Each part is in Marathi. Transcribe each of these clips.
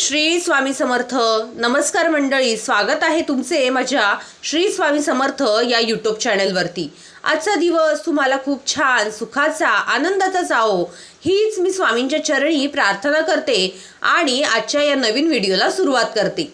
श्री स्वामी समर्थ. नमस्कार मंडळी स्वागत आहे तुमचे माझ्या श्री स्वामी समर्थ या यूट्यूब चॅनलवरती आजचा दिवस तुम्हाला खूप छान सुखाचा आनंदाचा जावो हीच मी स्वामींच्या चरणी प्रार्थना करते आणि आजच्या या नवीन व्हिडिओला सुरुवात करते.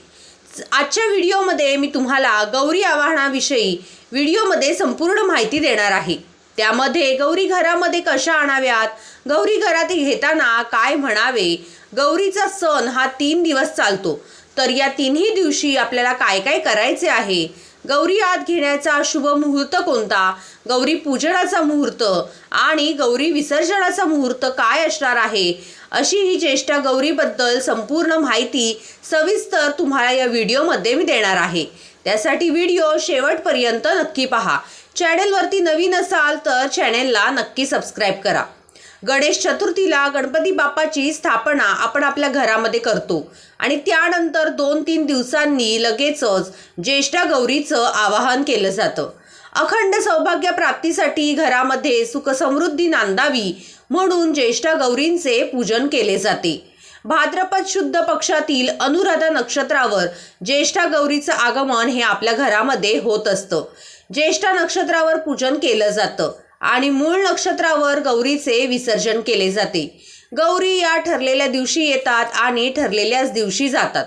आजच्या व्हिडिओमध्ये मी तुम्हाला गौरी आवाहनाविषयी व्हिडिओमध्ये संपूर्ण माहिती देणार आहे. त्यामध्ये गौरी घरामध्ये कशा आणाव्यात? गौरी घरात घेताना काय म्हणावे? गौरीचा सण हा तीन दिवस चालतो. तर या तिन्ही दिवशी आपल्याला काय काय करायचे आहे? गौरी आत घेण्याचा शुभ मुहूर्त कोणता? गौरी पूजनाचा मुहूर्त आणि गौरी विसर्जनाचा मुहूर्त काय असणार आहे? अशी ही ज्येष्ठा गौरीबद्दल संपूर्ण माहिती सविस्तर तुम्हाला या व्हिडिओमध्ये मी देणार आहे. त्यासाठी व्हिडिओ शेवटपर्यंत नक्की पहा. चॅनेलवरती नवीन असाल तर चॅनेलला नक्की सबस्क्राईब करा. गणेश चतुर्थीला गणपती बाप्पाची स्थापना आपण आपल्या घरामध्ये करतो. आणि त्यानंतर दोन तीन दिवसांनी लगेचच ज्येष्ठा गौरीचं आवाहन केलं जातं. अखंड सौभाग्य प्राप्तीसाठी घरामध्ये सुखसमृद्धी नांदावी म्हणून ज्येष्ठा गौरींचे पूजन केले जाते. भाद्रपद शुद्ध पक्षातील अनुराधा नक्षत्रावर ज्येष्ठा गौरीचं आगमन हे आपल्या घरामध्ये होत असतं. ज्येष्ठा नक्षत्रावर पूजन केलं जातं आणि मूळ नक्षत्रावर गौरीचे विसर्जन केले जाते. गौरी या ठरलेल्या दिवशी येतात आणि ठरलेल्याच दिवशी जातात.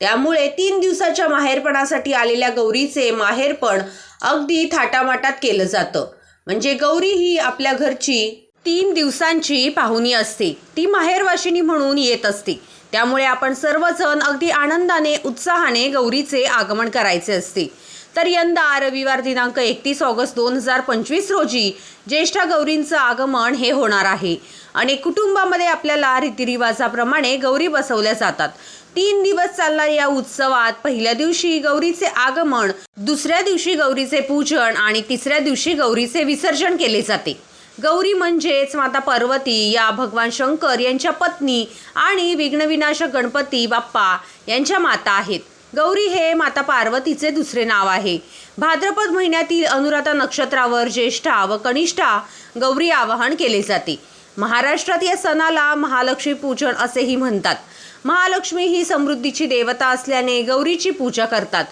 त्यामुळे तीन दिवसाच्या माहेरपणासाठी आलेल्या गौरीचे माहेरपण अगदी थाटामाटात केलं जातं. म्हणजे गौरी ही आपल्या घरची तीन दिवसांची पाहुणी असते. ती माहेरवाशिनी म्हणून येत असते. त्यामुळे आपण सर्वजण अगदी आनंदाने उत्साहाने गौरीचे आगमन करायचे असते. तर यंदा रविवार दिनांक एकतीस ऑगस्ट दोन हजार पंचवीस रोजी ज्येष्ठा गौरींचं आगमन हे होणार आहे. अनेक कुटुंबामध्ये आपल्याला रीतिरिवाजाप्रमाणे गौरी बसवल्या जातात. तीन दिवस चालणाऱ्या या उत्सवात पहिल्या दिवशी गौरीचे आगमन दुसऱ्या दिवशी गौरीचे पूजन आणि तिसऱ्या दिवशी गौरीचे विसर्जन केले जाते. गौरी म्हणजेच माता पार्वती या भगवान शंकर यांच्या पत्नी आणि विघ्नविनाशक गणपती बाप्पा यांच्या माता आहेत. गौरी हे माता पार्वतीचे दुसरे नाव आहे. भाद्रपद महिन्यातील अनुराधा नक्षत्रावर ज्येष्ठा व कनिष्ठा गौरी आवाहन केले जाते. महाराष्ट्रात या सणाला महालक्ष्मी पूजन असेही म्हणतात. महालक्ष्मी ही समृद्धीची देवता असल्याने गौरीची पूजा करतात.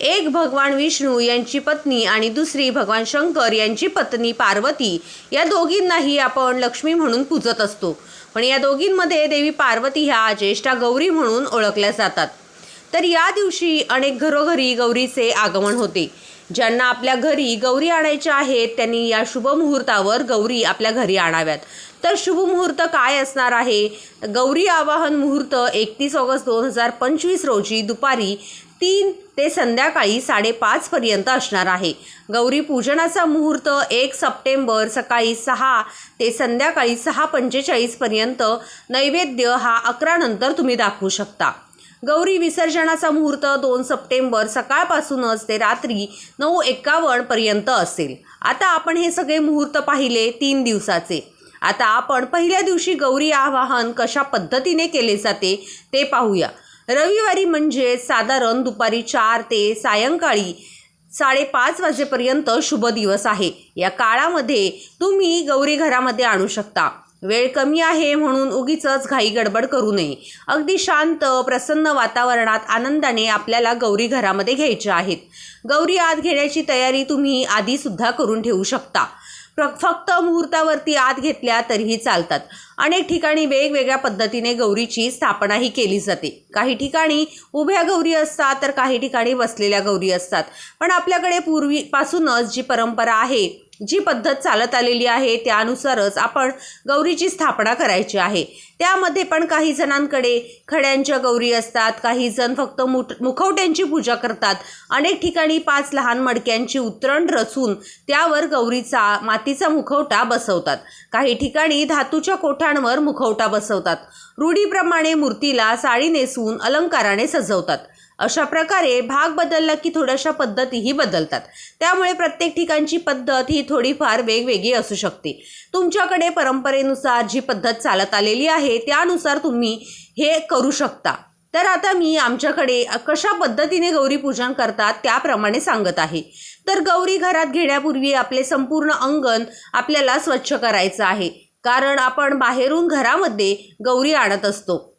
एक भगवान विष्णू यांची पत्नी आणि दुसरी भगवान शंकर यांची पत्नी पार्वती या दोघींनाही आपण लक्ष्मी म्हणून पूजत असतो. पण या दोघींमध्ये देवी पार्वती ह्या ज्येष्ठा गौरी म्हणून ओळखल्या जातात. तर या दिवशी अनेक घरोघरी गौरीचे आगमन होते. ज्यांना आपल्या घरी गौरी आणायच्या आहेत त्यांनी या शुभ मुहूर्तावर गौरी आपल्या घरी आणाव्यात. तर शुभ मुहूर्त काय असणार आहे? गौरी आवाहन मुहूर्त एकतीस ऑगस्ट दोन हजार पंचवीस रोजी दुपारी तीन ते संध्याकाळी साडेपाचपर्यंत असणार आहे. गौरी पूजनाचा मुहूर्त एक सप्टेंबर सकाळी सहा ते संध्याकाळी सहा पंचेचाळीसपर्यंत नैवेद्य हा अकरानंतर तुम्ही दाखवू शकता. गौरी विसर्जनाचा मुहूर्त दोन सप्टेंबर सकाळपासूनच ते रात्री नऊ एकावन्नपर्यंत असेल. आता आपण हे सगळे मुहूर्त पाहिले तीन दिवसाचे. आता आपण पहिल्या दिवशी गौरी आवाहन कशा पद्धतीने केले जाते ते पाहूया. रविवारी म्हणजे साधारण दुपारी चार ते सायंकाळी साडेपाच वाजेपर्यंत शुभ दिवस आहे. या काळामध्ये तुम्ही गौरी घरामध्ये आणू शकता. वेळ कमी आहे म्हणून उगीच घाई गडबड करू नये. अगदी शांत प्रसन्न वातावरणात आनंदाने आपल्याला गौरी घरामध्ये घ्यायच्या आहेत. गौरी आत घेण्याची तयारी तुम्ही आधीसुद्धा करून ठेवू शकता. प्र फक्त मुहूर्तावरती आत घेतल्या तरीही चालतात. अनेक ठिकाणी वेगवेगळ्या पद्धतीने गौरीची स्थापनाही केली जाते. काही ठिकाणी उभ्या गौरी असतात तर काही ठिकाणी बसलेल्या गौरी असतात. पण आपल्याकडे पूर्वीपासूनच जी परंपरा आहे जी पद्धत चालत आलेली आहे त्यानुसारच आपण गौरीची स्थापना करायची आहे. त्यामध्ये पण काही जणांकडे खड्यांच्या गौरी असतात काही जण फक्त मुठ मुखवट्यांची पूजा करतात. अनेक ठिकाणी पाच लहान मडक्यांची उतरण रचून त्यावर गौरीचा मातीचा मुखवटा बसवतात. काही ठिकाणी धातूच्या कोठांवर मुखवटा बसवतात. रूढीप्रमाणे मूर्तीला साडी नेसवून अलंकाराने सजवतात. अशा प्रकारे भाग बदलला की थोड्याशा पद्धतीही बदलतात. त्यामुळे प्रत्येक ठिकाणची पद्धत ही थोडीफार वेगवेगळी असू शकते. तुमच्याकडे परंपरेनुसार जी पद्धत चालत आलेली आहे त्यानुसार तुम्ही हे करू शकता. तर आता मी आमच्याकडे कशा पद्धतीने गौरी पूजन करतात त्याप्रमाणे सांगत आहे. तर गौरी घरात घेण्यापूर्वी आपले संपूर्ण अंगण आपल्याला स्वच्छ करायचं आहे. कारण आपण बाहेरून घरामध्ये गौरी आणत असतो.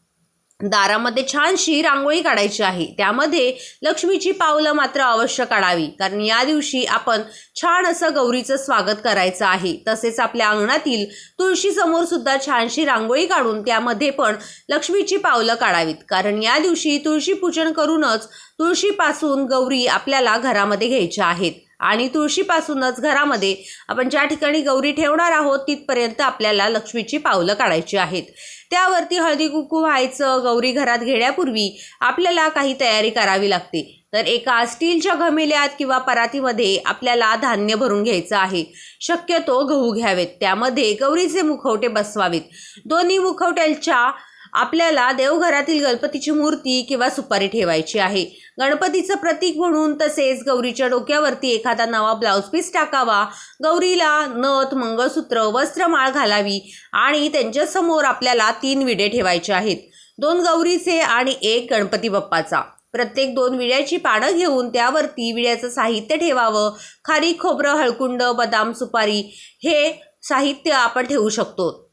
दारामध्ये छानशी रांगोळी काढायची आहे. त्यामध्ये लक्ष्मीची पावलं मात्र अवश्य काढावी. कारण या दिवशी आपण छान असं गौरीचं स्वागत करायचं आहे. तसेच आपल्या अंगणातील तुळशीसमोर सुद्धा छानशी रांगोळी काढून त्यामध्ये पण लक्ष्मीची पावलं काढावीत. कारण या दिवशी तुळशी पूजन करूनच तुळशीपासून गौरी आपल्याला घरामध्ये घ्यायच्या आहेत. आणि तुळशीपासूनच घरामध्ये आपण ज्या ठिकाणी गौरी ठेवणार आहोत तिथपर्यंत आपल्याला लक्ष्मीची पावलं काढायची आहेत. त्यावरती हळदी कुंकू व्हायचं गौरी घरात घेण्यापूर्वी आपल्याला काही तयारी करावी लागते. तर एका स्टीलच्या घमेल्यात किंवा परातीमध्ये आपल्याला धान्य भरून घ्यायचं आहे. शक्यतो गहू घ्यावेत. त्यामध्ये गौरीचे मुखवटे बसवावेत. दोन्ही मुखवट्यांच्या आपल्याला देवघरातील गणपतीची मूर्ती किंवा सुपारी ठेवायची आहे. गणपतीचं प्रतीक म्हणून तसेच गौरीच्या डोक्यावरती एखादा नवा ब्लाऊज पीस टाकावा. गौरीला नथ मंगळसूत्र वस्त्रमाळ घालावी आणि त्यांच्यासमोर आपल्याला तीन विडे ठेवायचे आहेत. दोन गौरीचे आणि एक गणपती बाप्पाचा. प्रत्येक दोन विड्याची पानं घेऊन त्यावरती विड्याचं साहित्य ठेवावं. खारी खोबरं हळकुंड बदाम सुपारी हे साहित्य आपण ठेवू शकतो.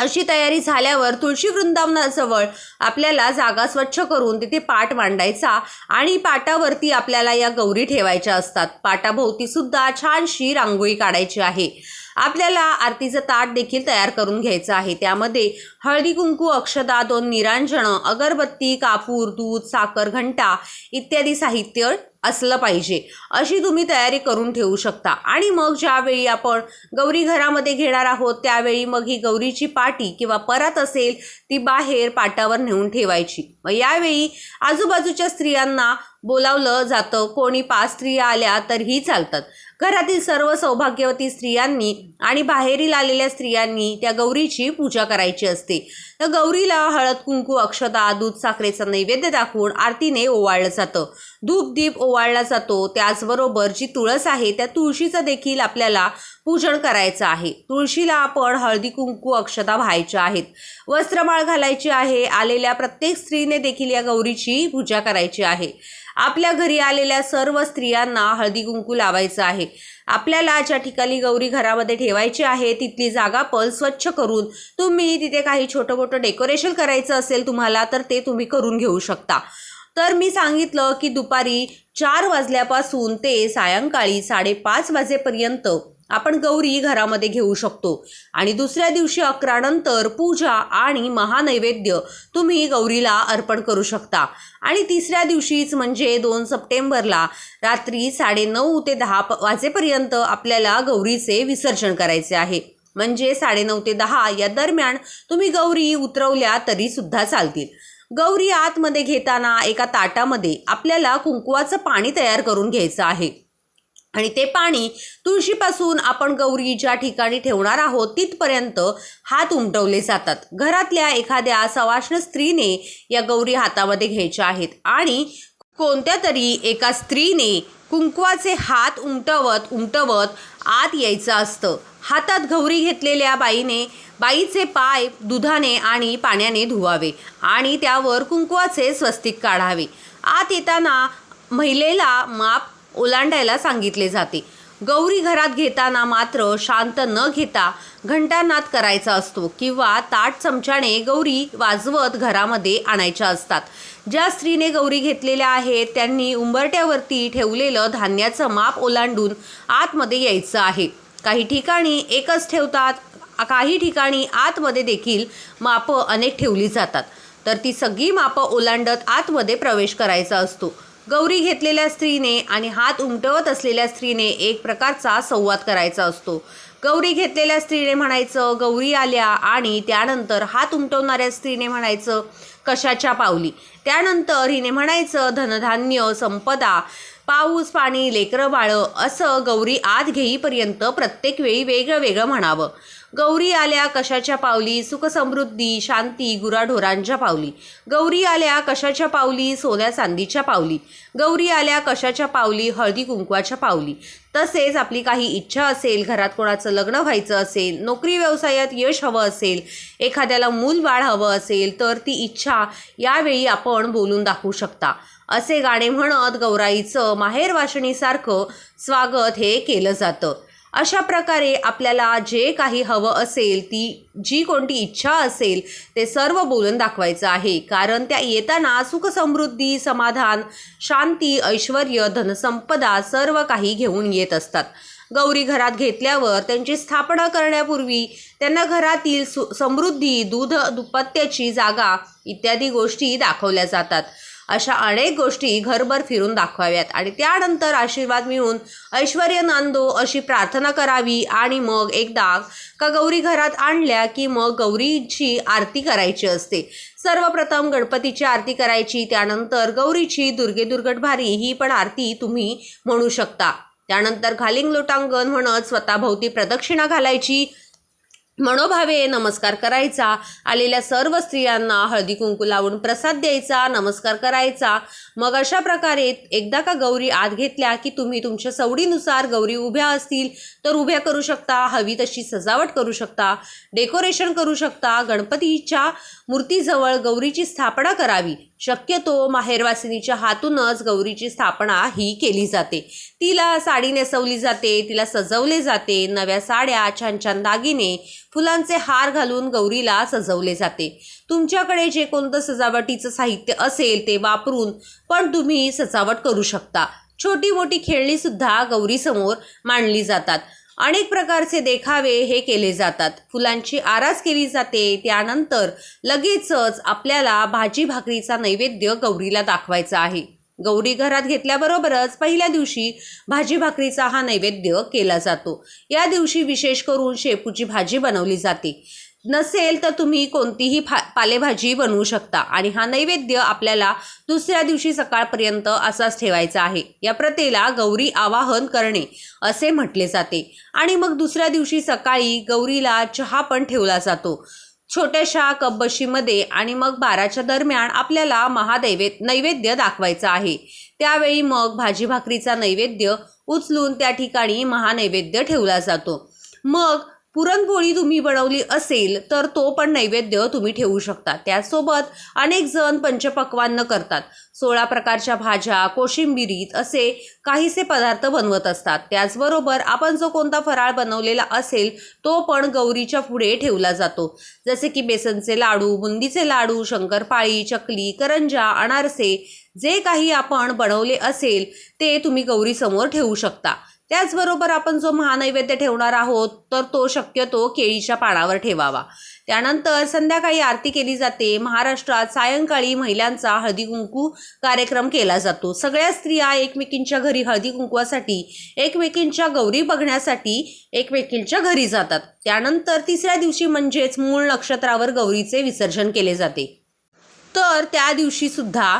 अशी तयारी झाल्यावर तुळशी वृंदावनाजवळ आपल्याला जागा स्वच्छ करून तिथे पाट मांडायचा आणि पाटावरती आपल्याला या गौरी ठेवायच्या असतात. पाटाभोवती सुद्धा छानशी रांगोळी काढायची आहे. आपल्याला आरतीचं ताट देखील तयार करून घ्यायचं आहे. त्यामध्ये हळदी कुंकू अक्षदा दोन निरांजनं अगरबत्ती कापूर दूध साखर घंटा इत्यादी साहित्य असलं पाहिजे. अशी तुम्ही तयारी करून ठेवू शकता. आणि मग ज्यावेळी आपण गौरी घरामध्ये घेणार आहोत त्यावेळी मग ही गौरीची पाटी किंवा परत असेल ती बाहेर पाटावर नेऊन ठेवायची. मग यावेळी आजूबाजूच्या स्त्रियांना बोलावलं जातं कोणी पाच स्त्रिया आल्या तरीही चालतात. घरातील सर्व सौभाग्यवती स्त्रियांनी आणि बाहेरील आलेल्या स्त्रियांनी त्या गौरीची पूजा करायची असते. तर गौरीला हळद कुंकू अक्षता दूध साखरेचा नैवेद्य दाखवून आरतीने ओवाळलं जातं. धूप दीप ओवाळला जातो. त्याचबरोबर जी तुळस आहे त्या तुळशीचं देखील आपल्याला पूजन करायचं आहे. तुळशीला आपण हळदी कुंकू अक्षता व्हायच्या आहेत. वस्त्रमाळ घालायची आहे. आलेल्या प्रत्येक स्त्रीने देखील या गौरीची पूजा करायची आहे. आपल्या घरी आलेल्या सर्व स्त्रियांना हळदी कुंकू लावायचं आहे. आपल्याला ज्या ठिकाणी गौरी घरामध्ये ठेवायची आहे तिथली जागा पण स्वच्छ करून तुम्ही तिथे काही छोटं मोठं डेकोरेशन करायचं असेल तुम्हाला तर ते तुम्ही करून घेऊ शकता. तर मी सांगितलं की दुपारी चार वाजल्यापासून ते सायंकाळी साडेपाच वाजेपर्यंत आपण गौरी घरामध्ये घेऊ शकतो. आणि दुसऱ्या दिवशी अकरानंतर पूजा आणि महानैवेद्य तुम्ही गौरीला अर्पण करू शकता. आणि तिसऱ्या दिवशीच म्हणजे दोन सप्टेंबरला रात्री साडेनऊ ते दहा प वाजेपर्यंत आपल्याला गौरीचे विसर्जन करायचे आहे. म्हणजे साडेनऊ ते दहा या दरम्यान तुम्ही गौरी उतरवल्या तरीसुद्धा चालतील. गौरी आतमध्ये घेताना एका ताटामध्ये आपल्याला कुंकवाचं पाणी तयार करून घ्यायचं आहे. आणि ते पाणी तुळशीपासून आपण गौरी ज्या ठिकाणी ठेवणार आहोत तिथपर्यंत हात उमटवले जातात. घरातल्या एखाद्या सवाष्ण स्त्रीने या गौरी हातामध्ये घ्यायच्या आहेत आणि कोणत्या तरी एका स्त्रीने कुंकवाचे हात उमटवत उमटवत आत यायचं असतं. हातात गौरी घेतलेल्या बाईने बाईचे पाय दुधाने आणि पाण्याने धुवावे आणि त्यावर कुंकवाचे स्वस्तिक काढावे. आत येताना महिलेला माप ओलांडायला सांगितले जाते. गौरी घरात घेताना मात्र शांत न घेता घंटानाद करायचा असतो किंवा ताट चमच्याने गौरी वाजवत घरामध्ये आणायच्या असतात. ज्या स्त्रीने गौरी घेतलेल्या आहेत त्यांनी उंबरट्यावरती ठेवलेलं धान्याचं माप ओलांडून आतमध्ये यायचं आहे. काही ठिकाणी एकच ठेवतात काही ठिकाणी आतमध्ये देखील मापं अनेक ठेवली जातात. तर ती सगळी मापं ओलांडत आतमध्ये प्रवेश करायचा असतो. गौरी घेतलेल्या स्त्रीने आणि हात उमटवत असलेल्या स्त्रीने एक प्रकारचा संवाद करायचा असतो. गौरी घेतलेल्या स्त्रीने म्हणायचं गौरी आल्या आणि त्यानंतर हात उमटवणाऱ्या स्त्रीने म्हणायचं कशाच्या पावली? त्यानंतर हिने म्हणायचं धनधान्य संपदा पाऊस पाणी लेकरं बाळं असं गौरी आत घेईपर्यंत प्रत्येक वेळी वेगळं वेगळं म्हणावं. गौरी आल्या कशाच्या पावली? सुखसमृद्धी शांती गुराढोरांच्या पावली. गौरी आल्या कशाच्या पावली? सोन्या चांदीच्या पावली. गौरी आल्या कशाच्या पावली? हळदी कुंकवाच्या पावली. तसेच आपली काही इच्छा असेल घरात कोणाचं लग्न व्हायचं असेल नोकरी व्यवसायात यश हवं असेल एखाद्याला मूल बाळ हवं असेल तर ती इच्छा यावेळी आपण बोलून दाखवू शकता. असे गाणे म्हणत गौराईचं माहेर वाशणीसारखं स्वागत हे केलं जातं. अशा प्रकारे आपल्याला जे काही हवं असेल ती जी कोणती इच्छा असेल ते सर्व बोलून दाखवायचं आहे. कारण त्या येताना सुख समृद्धी समाधान शांती ऐश्वर धनसंपदा सर्व काही घेऊन येत असतात. गौरी घरात घेतल्यावर त्यांची स्थापना करण्यापूर्वी त्यांना घरातील सु समृद्धी दूध दुपत्त्याची जागा इत्यादी गोष्टी दाखवल्या जातात. अशा अनेक गोष्टी घरभर फिरून दाखवाव्यात. आणि त्यानंतर आशीर्वाद मिळून ऐश्वर नांदो अशी प्रार्थना करावी आणि मग एकदा का गौरी घरात आणल्या की मग गौरीची आरती करायची असते. सर्वप्रथम गणपतीची आरती करायची त्यानंतर गौरीची दुर्गे दुर्गट भारी ही पण आरती तुम्ही म्हणू शकता. त्यानंतर घालिंग लोटांगण म्हणत स्वतःभोवती प्रदक्षिणा घालायची मनोभावे नमस्कार करायचा. आलेल्या सर्व स्त्रियांना हळदी कुंकू लावून प्रसाद द्यायचा नमस्कार करायचा. मग अशा प्रकारे एकदा का गौरी आत घेतल्या की तुम्ही तुमच्या सवडीनुसार गौरी उभ्या असतील तर उभ्या करू शकता हवी तशी सजावट करू शकता डेकोरेशन करू शकता गणपतीच्या मूर्तीजवळ गौरीची स्थापना करावी. शक्यतो माहेरवासिनीच्या हातूनच गौरीची स्थापना ही केली जाते. तिला साडी नेसवली जाते तिला सजवले जाते नव्या साड्या छान छान दागिने फुलांचे हार घालून गौरीला सजवले जाते. तुमच्याकडे जे कोणतं सजावटीचं साहित्य असेल ते वापरून पण तुम्ही सजावट करू शकता. छोटी मोठी खेळणीसुद्धा गौरीसमोर मांडली जातात. अनेक प्रकारचे देखावे हे केले जातात. फुलांची आरास केली जाते त्यानंतर लगेचच आपल्याला भाजी भाकरीचा नैवेद्य गौरीला दाखवायचा आहे. गौरी घरात घेतल्याबरोबरच पहिल्या दिवशी भाजी भाकरीचा हा नैवेद्य केला जातो. या दिवशी विशेष करून शेपूची भाजी बनवली जाते. नसेल तर तुम्ही कोणतीही फा पालेभाजी बनवू शकता. आणि हा नैवेद्य आपल्याला दुसऱ्या दिवशी सकाळपर्यंत असाच ठेवायचा आहे. या प्रथेला गौरी आवाहन करणे असे म्हटले जाते. आणि मग दुसऱ्या दिवशी सकाळी गौरीला चहा पण ठेवला जातो. छोट्याशा कपबशीमध्ये आणि मग बाराच्या दरम्यान आपल्याला महादैवे नैवेद्य दाखवायचा आहे. त्यावेळी मग भाजी भाकरीचा नैवेद्य उचलून त्या ठिकाणी महानैवेद्य ठेवला जातो. मग पुरणपोळी तुम्ही बनवली असेल तर तो पण नैवेद्य तुम्ही ठेवू शकता. त्यासोबत अनेक जण पंचपक्वान्न करतात. सोळा प्रकारच्या भाज्या कोशिंबिरीत असे काहीसे पदार्थ बनवत असतात. त्याचबरोबर आपण जो कोणता फराळ बनवलेला असेल तो पण गौरीच्या पुढे ठेवला जातो. जसे की बेसनचे लाडू बुंदीचे लाडू शंकरपाळी चकली करंजा अनारसे जे काही आपण बनवले असेल ते तुम्ही गौरीसमोर ठेवू शकता. त्याचबरोबर आपण जो महानैवेद्य ठेवणार आहोत तर तो शक्यतो केळीच्या पानावर ठेवावा. त्यानंतर संध्याकाळी आरती केली जाते. महाराष्ट्रात सायंकाळी महिलांचा हळदी कुंकू कार्यक्रम केला जातो. सगळ्या स्त्रिया एकमेकींच्या घरी हळदी कुंकवासाठी एकमेकींच्या गौरी बघण्यासाठी एकमेकींच्या घरी जातात. त्यानंतर तिसऱ्या दिवशी म्हणजेच मूळ नक्षत्रावर गौरीचे विसर्जन केले जाते. तर त्या दिवशी सुद्धा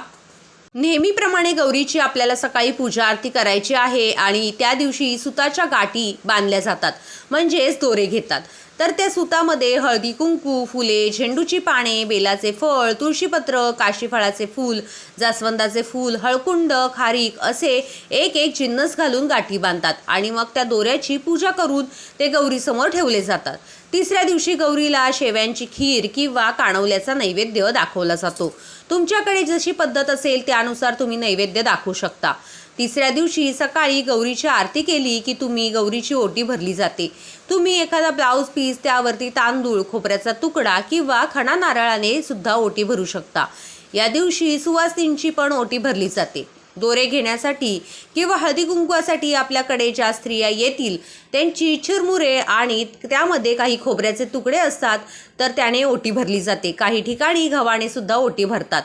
नेहमीप्रमाणे गौरीची आपल्याला सकाळी पूजा आरती करायची आहे आणि त्या दिवशी सुताच्या गाठी बांधल्या जातात म्हणजेच दोरे घेतात. तर त्या सुतामध्ये हळदी कुंकू फुले झेंडूची पाने बेलाचे फळ तुळशीपत्र काशीफळाचे फूल जास्वंदाचे फूल हळकुंड खारीक असे एक एक जिन्नस घालून गाठी बांधतात आणि मग त्या दोऱ्याची पूजा करून ते गौरीसमोर ठेवले जातात. तिसऱ्या दिवशी गौरीला शेव्यांची खीर किंवा काणवल्याचा नैवेद्य दाखवला जातो. तुमच्याकडे जशी पद्धत असेल त्यानुसार तुम्ही नैवेद्य दाखवू शकता. तिसऱ्या दिवशी सकाळी गौरीची आरती केली की तुम्ही गौरीची ओटी भरली जाते. तुम्ही एखादा ब्लाऊज पीस त्यावरती तांदूळ खोबऱ्याचा तुकडा किंवा खणा नारळाने सुद्धा ओटी भरू शकता. या दिवशी सुवासिनींची पण ओटी भरली जाते. दोरे घेण्यासाठी किंवा हळदी कुंकवासाठी आपल्याकडे ज्या स्त्रिया येतील त्यांची चिरमुरे आणि त्यामध्ये काही खोबऱ्याचे तुकडे असतात तर त्याने ओटी भरली जाते. काही ठिकाणी गव्हाणे सुद्धा ओटी भरतात.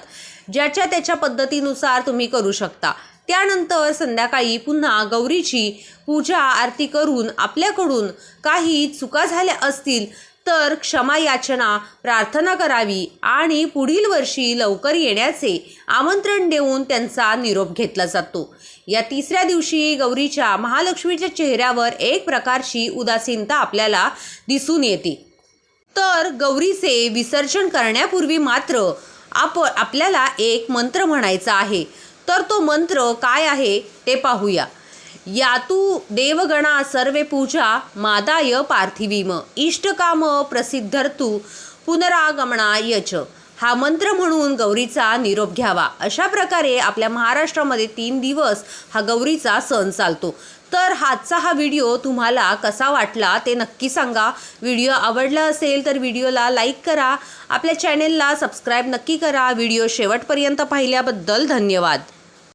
ज्याच्या त्याच्या पद्धतीनुसार तुम्ही करू शकता. त्यानंतर संध्याकाळी पुन्हा गौरीची पूजा आरती करून आपल्याकडून काही चुका झाल्या असतील तर क्षमा याचना प्रार्थना करावी आणि पुढील वर्षी लवकर येण्याचे आमंत्रण देऊन त्यांचा निरोप घेतला जातो. या तिसऱ्या दिवशी गौरीच्या महालक्ष्मीच्या चेहऱ्यावर एक प्रकारची उदासीनता आपल्याला दिसून येते. तर गौरीचे विसर्जन करण्यापूर्वी मात्र आप आपल्याला एक मंत्र म्हणायचा आहे. तर तो मंत्र काय आहे ते पाहूया. यातू देवगणा सर्वे पूजा मादाय पार्थिवीम. इष्टकाम प्रसिद्धर्तु पुनरागमनाय च. हा मंत्र म्हणून गौरीचा निरोप घ्यावा. अशा प्रकारे आपल्या महाराष्ट्रामध्ये तीन दिवस हा गौरीचा सण चालतो. तर हातचा हा व्हिडिओ तुम्हाला कसा वाटला ते नक्की सांगा. व्हिडिओ आवडला असेल तर व्हिडिओला लाईक करा. आपल्या चॅनेलला सबस्क्राईब नक्की करा. व्हिडिओ शेवटपर्यंत पाहिल्याबद्दल धन्यवाद.